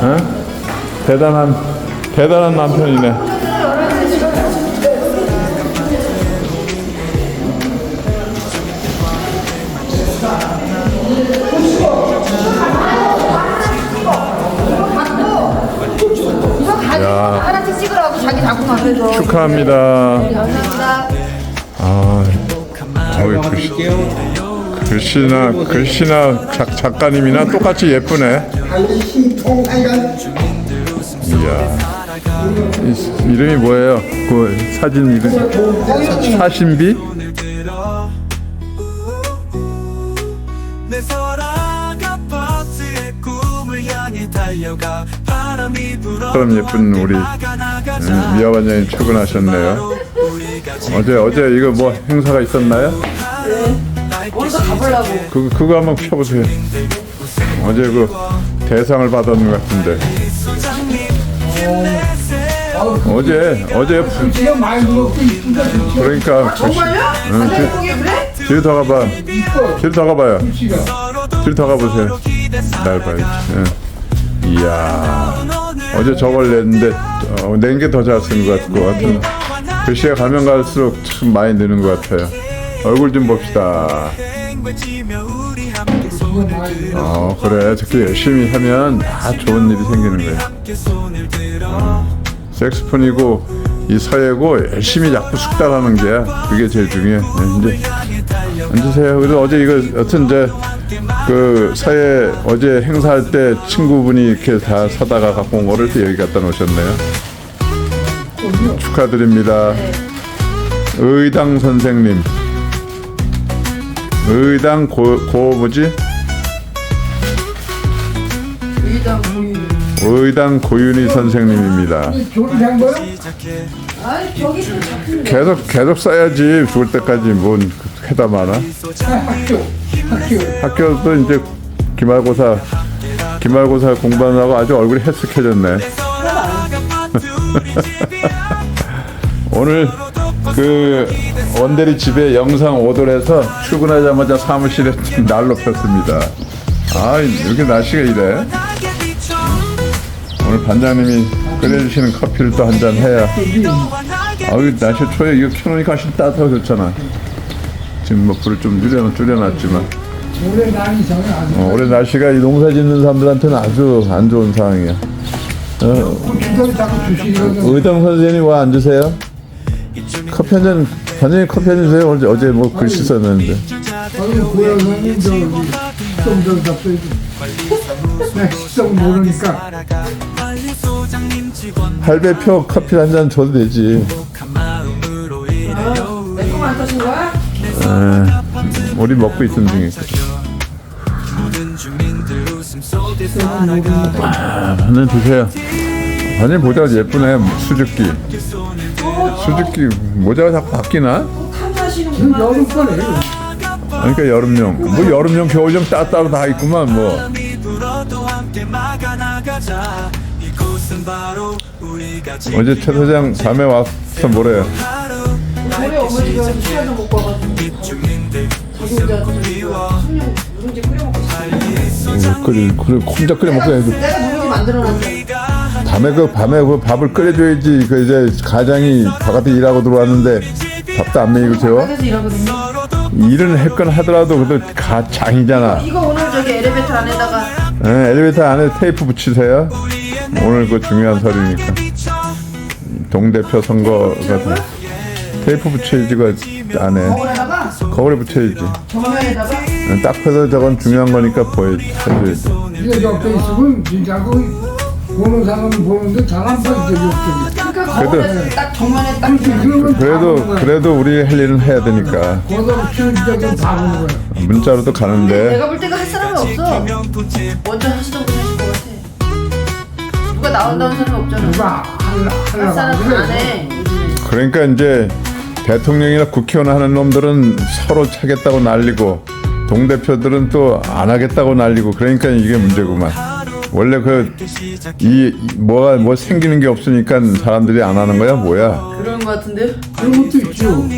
어? 대단한 대단한 남편이네. 야. 하나씩 찍으라고 자기 자꾸만 그래서 축하합니다. 감사합니다. 아, 어이 글씨, 글씨나 글씨나 작, 작가님이나 똑같이 예쁘네. 이야. 이, 이름이 뭐예요? 그 사진 이름 사신비? 내 소라가 버스의 꿈을 향해 달려가 바람이 불어 그럼 예쁜 우리 음, 미아 원장님 출근하셨네요. 어제 어제 이거 뭐 행사가 있었나요? 가보려고. 그 그거 한번 펴보세요. 어제 그 대상을 받았는 것 같은데. 어제 어제 지금 많이 이쁘다 좋지 그러니까 정말요? 응, 자기 보기 그래? 뒤로 더 가봐. 뒤로 더 가봐요. 뒤로 더 가보세요. 날 봐야지. 응. 이야. 어제 저걸 냈는데 어, 낸게 더잘쓴것 같고 하여튼 글씨가 가면 갈수록 참 많이 느는 것 같아요. 얼굴 좀 봅시다. 어 그래 저렇게 열심히 하면 다 좋은 일이 생기는 거야. 들어 색스폰이고 이 서예고 열심히 자꾸 숙달하는 게야. 그게 제일 중요해. 네, 이제 앉으세요. 그래서 어제 이거 여튼 이제 그 서예 어제 행사할 때 친구분이 이렇게 다 사다가 갖고 온 거를 또 여기 갖다 놓으셨네요. 축하드립니다. 의당 선생님. 의당 고, 고 뭐지? 의당 보유. 의당 고윤희 선생님입니다. 아니 저기. 계속 계속 써야지 죽을 때까지 뭔 해다 많아. 학교 학교 학교도 이제 기말고사 기말고사 공부하느라고 아주 얼굴이 헬쓱해졌네. 오늘 그 원대리 집에 영상 오돌해서 출근하자마자 사무실에 날로 폈습니다. 아 이렇게 날씨가 이래. 오늘 반장님이 끓여주시는 커피를 또 한 잔 해야. 아유 날씨 초에 이거 켜놓으니까 훨씬 따뜻하고 좋잖아. 지금 뭐 불을 좀 줄여 줄여놨지만. 어, 올해 날씨가 이 농사 짓는 사람들한테는 아주 안 좋은 상황이야. 주시거든 의당 선생님 와 앉으세요. 커피 한 잔, 반장님 커피 한 잔 주세요. 어제, 어제 뭐 글씨 썼는데. 저기 식성 모르니까 직원 할배표 커피 한 잔 줘도 되지. 내 거야? 에, 우리 먹고 있음 중이니까. 살아가 아, 드세요. 반장님 모자가 예쁘네. 수줍기. 수줍기 모자가 자꾸 바뀌나? 지금 여름 거네 그러니까 여름용. 뭐 여름용, 겨울용 따따로 다 있구만 뭐. 어제 최 사장 밤에 와서 뭐래요? 우리 어머니가 시간 좀 먹고 와가지고 주민들 자기 혼자 누룽지 끓여 먹고 있어. 어, 끓여, 그래, 혼자 끓여 먹고. 내가 누룽지 만들어놨는데 밤에 그 밤에 그 밥을 끓여줘야지 그 이제 가장이 바깥에 일하고 들어왔는데 밥도 안 먹이고 재워? 밖에서 일하거든요. 일은 했건 하더라도 그래도 가 장이잖아. 이거 오늘 저기 엘리베이터 안에다가 예, 엘리베이터 안에 테이프 붙이세요. 오늘 그 중요한 설이니까. 동대표 선거가 돼. 테이프 붙여야지 그 안에. 거울에다가? 거울에 붙여야지. 정면에다가? 예, 딱 펴서 저건 중요한 거니까 보여야지 해줘야지. 이게 옆에 있으면 진짜 거기 보는 사람은 보는데 잘안 보이지 옆쪽이 그러니까 거울에 딱 정면에 딱 그러면 그래도 그래도 우리 할 일은 해야 되니까 고도로 키우는 적은 다 보는 거야 문자로도 가는데 내가 볼 때가 할 사람이 없어. 먼저 하시던 분이 하실 것 같아. 누가 나온다는 사람이 없잖아. 누가 할 하려고 사람은 안 그래 해. 요즘에. 그러니까 이제 대통령이나 국회의원 하는 놈들은 서로 차겠다고 난리고 동 대표들은 또 안 하겠다고 난리고 그러니까 이게 문제구만. 원래 그 이 뭐가 뭐 생기는 게 없으니까 사람들이 안 하는 거야 뭐야? 그런 것 같은데. 그런 것도 있죠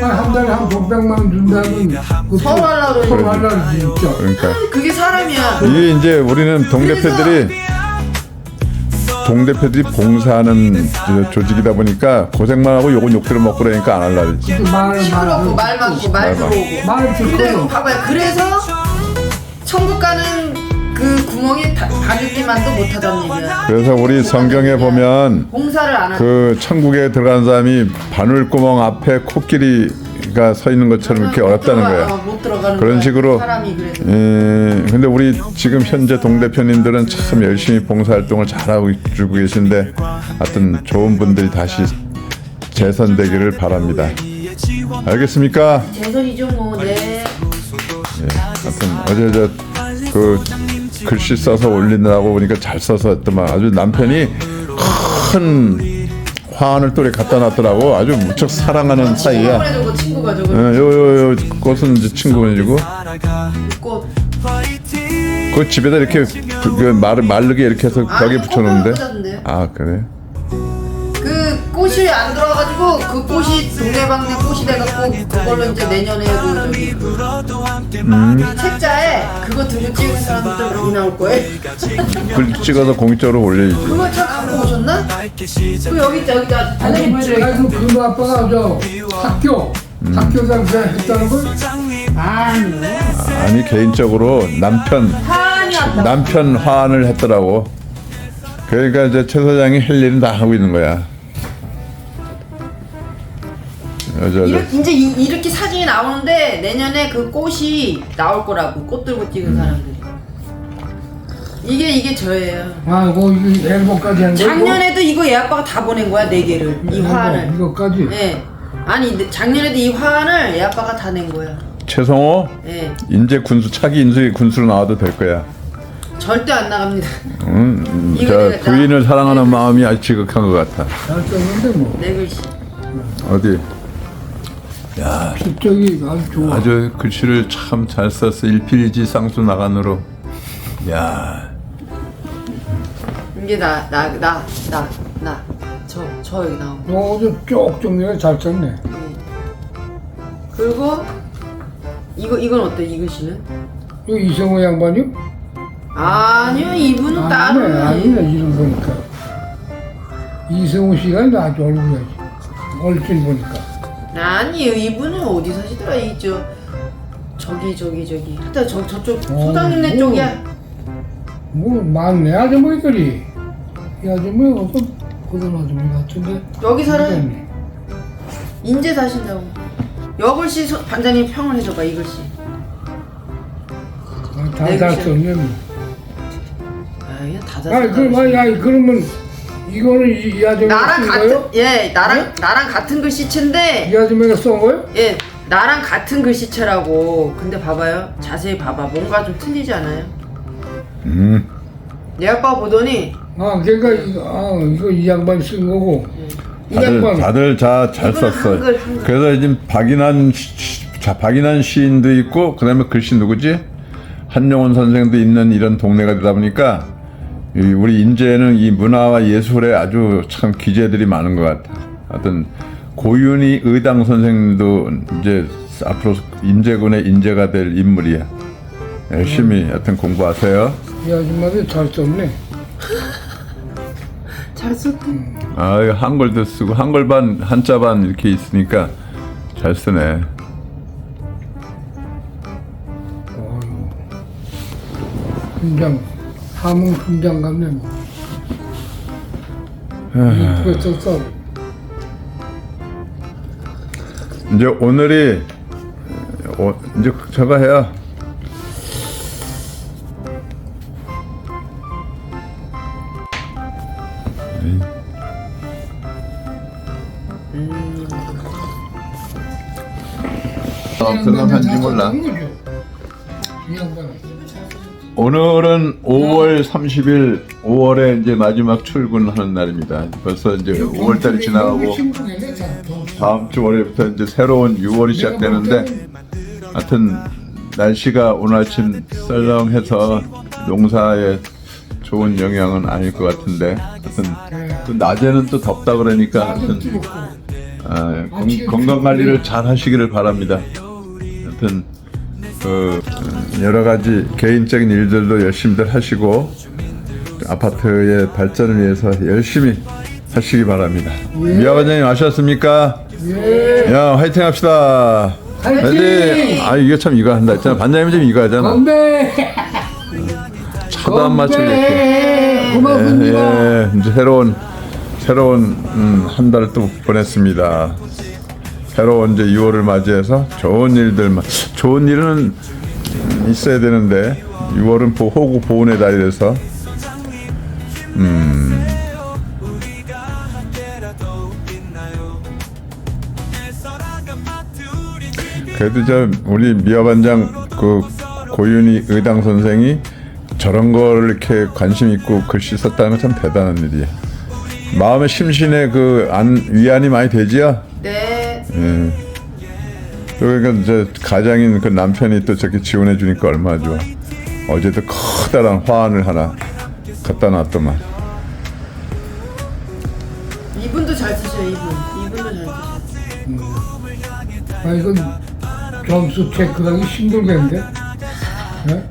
한, 한 달에 한 600만 원 준다면 그 서로 하려고 서로 그러지. 하려고 진짜. 그러니까 그게 사람이야. 이게 이제 우리는 동 대표들이 동 대표들이 봉사하는 저 조직이다 보니까 고생만 하고 욕은 욕대로 먹고 그러니까 안 하려 그러지. 그 말을 시끄럽고 말 많고 말. 들어오고. 말 근데 듣고 봐봐요. 그래서 천국 가는 그 구멍에 다- 바늘기만도 못하다는 얘기야. 그래서 우리 성경에 보면 봉사를 안 하는. 그 천국에 들어간 사람이 바늘구멍 앞에 코끼리가 서 있는 것처럼 이렇게 어렵다는 어, 거예요. 못 들어가는 그런 거야. 식으로 사람이 그래서. 예, 근데 우리 지금 현재 동대표님들은 참 열심히 봉사활동을 잘하고 주고 계신데 하여튼 좋은 분들이 다시 재선되기를 바랍니다. 알겠습니까? 재선이죠 뭐. 네. 예, 하여튼 어제 저그 글씨 써서 올린다고 보니까 잘 써서 했더만 아주 남편이 큰 화환을 또 이렇게 갖다 놨더라고 아주 무척 사랑하는 사이야. 친구가 저거 친구가 저거. 예, 요요요 꽃은 이제 친구분이고 꽃. 그 집에다 이렇게 그, 그 말, 마르게 이렇게 해서 벽에 아니, 붙여놓는데 꽂았는데요. 아 그래 그 꽃이 안 그 꽃이 동네방네 꽃이 돼갖고 그걸로 이제 내년에 그 저기 그 책자에 그거 들고 찍은 사람들 많이 나올 거예요. 글 찍어서 공식적으로 올려야지 그거 참 갖고 오셨나? 그 여기 여기 다 반장님 보여줘요. 아니 그 근호 아빠가 저 학교 학교장 그 했다는 걸 아니요. 아니 개인적으로 남편 왔다. 남편 화환을 했더라고 그러니까 이제 최 사장이 할 일은 다 하고 있는 거야 여자 이렇게 이제 이, 이렇게 사진이 나오는데 내년에 그 꽃이 나올 거라고 꽃 들고 찍은 사람들이. 이게 이게 저예요. 아이고 이거 앨범까지 한 거. 작년에도 이거 얘 아빠가 다 보낸 거야 네 개를 이 화환을. 이거까지 예. 아니 근데 작년에도 이 화환을 얘 아빠가 다 낸 거야. 최성호 예. 인제 군수 차기 인수 군수로 나와도 될 거야 절대 안 나갑니다. 응? 음, 이거 저 내가 부인을 사랑하는 마음이 아주 지극한 것 같아 잘 썼는데 뭐 네 글씨. 어디 실적이 아주 좋아. 아주 글씨를 참 잘 썼어 일필이지 쌍수 나간으로 야 이게 나 나 나 나 나 저 저 여기 나오고. 너도 쪽 정리가 잘 썼네. 그리고 이거 이건 어때 이 글씨는? 이거 이성호 양반이? 아니요 이분은 따로. 아니네, 아니네 이름 보니까. 이성호 씨가 나도 얼굴이지. 얼굴 보니까. 아니요 이분은 어디 사시더라 이저 저기 저기 저기 하여튼 저 저쪽 어, 소장님네 뭐. 쪽이야. 뭐 많네 아주머니들이. 이 아주머니 어떤 그런 아주머니 같은데. 여기 살아요. 그러네. 인제 사신다고. 여글씨 소- 반장님 평을 해줘봐 이 글씨. 아, 네. 썼네. 뭐. 아 그냥 다 아니 잤어. 그럼 아니, 아니 그러면 이거는 이, 이 아주머니가 나랑 쓴 같은 거예요? 예 나랑 네? 나랑 같은 글씨체인데 이 아주머니가 쓴 거예요? 예 나랑 같은 글씨체라고. 근데 봐봐요 자세히 봐봐 뭔가 좀 틀리지 않아요? 음. 내 아빠 보더니 아 그러니까 이거 아 이거 이 양반이 쓴 거고. 이 다들 양반. 다들 다잘 이거는 썼어. 한글, 한글. 그래서 지금 박인환 시- 자 박인환 시인도 있고 그다음에 글씨 누구지? 한용운 선생도 있는 이런 동네가 되다 보니까 이 우리 인제는 이 문화와 예술에 아주 참 기재들이 많은 것 같아. 하여튼 고윤희 의당 선생도 이제 앞으로 인제군의 인재가 될 인물이야. 열심히 하여튼 공부하세요. 이 아줌마도 잘 썼네. 잘 썼대. 아, 이거 한글도 쓰고 한글 반 한자 반 이렇게 있으니까 잘 쓰네. 어휴. 훈장, 하문 훈장 뭐. 썼어. 이제 오늘이 어, 이제 저거 해요. 어, 들어간지 몰라. 이 양반은. 오늘은 5월 30일, 5월에 이제 마지막 출근하는 날입니다. 벌써 이제 5월달이 지나가고. 다음 주 월요일부터 이제 새로운 6월이 시작되는데 하여튼 날씨가 오늘 아침 썰렁해서 농사에 좋은 영향은 아닐 것 같은데 하여튼 또 낮에는 또 덥다 그러니까 하여튼 아, 건, 건강 관리를 잘 하시기를 바랍니다. 하여튼 그 음, 여러 가지 개인적인 일들도 열심히들 하시고 아파트의 발전을 위해서 열심히 하시기 바랍니다. 미아 반장님 아셨습니까? 예. 야 화이팅 합시다. 화이팅! 아 이게 참 이거 한다 했잖아. 반장님 좀 이거 하잖아. 건배. 차도 안 맞추고 이렇게. 고맙습니다. 예, 이제 새로운 새로운 음, 한 달 또 보냈습니다. 새로운 이제 6월을 맞이해서 좋은 일들만 좋은 일은 음, 있어야 되는데 6월은 보, 호구 보온의 달이라서 음 그래도 저 우리 미화 반장 그 고윤희 의당 선생이 저런 걸 이렇게 관심 있고 글씨 썼다는 건 참 대단한 일이야. 마음의 심신에 그 안, 위안이 많이 되지요. 네. 예. 그러니까 이제 가장인 그 남편이 또 저렇게 지원해 주니까 얼마나 좋아. 어제도 커다란 화환을 하나 갖다 놨더만. 이분도 잘 쓰셔요 이분. 이분도 잘 쓰셔요. 아 이건 점수 체크하기 힘들겠는데? 예?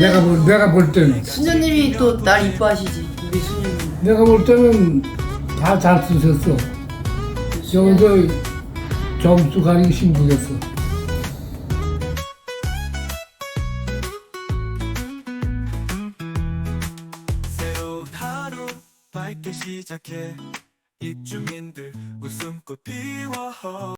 내가 볼 내가 볼 때는 수녀님이 또 날 이뻐하시지 우리 수녀님. 내가 볼 때는 다 잘 쓰셨어. 여기서 점수 가리기 힘들겠어. 새로운 하루 밝게 시작해 입주민들 웃음꽃 피워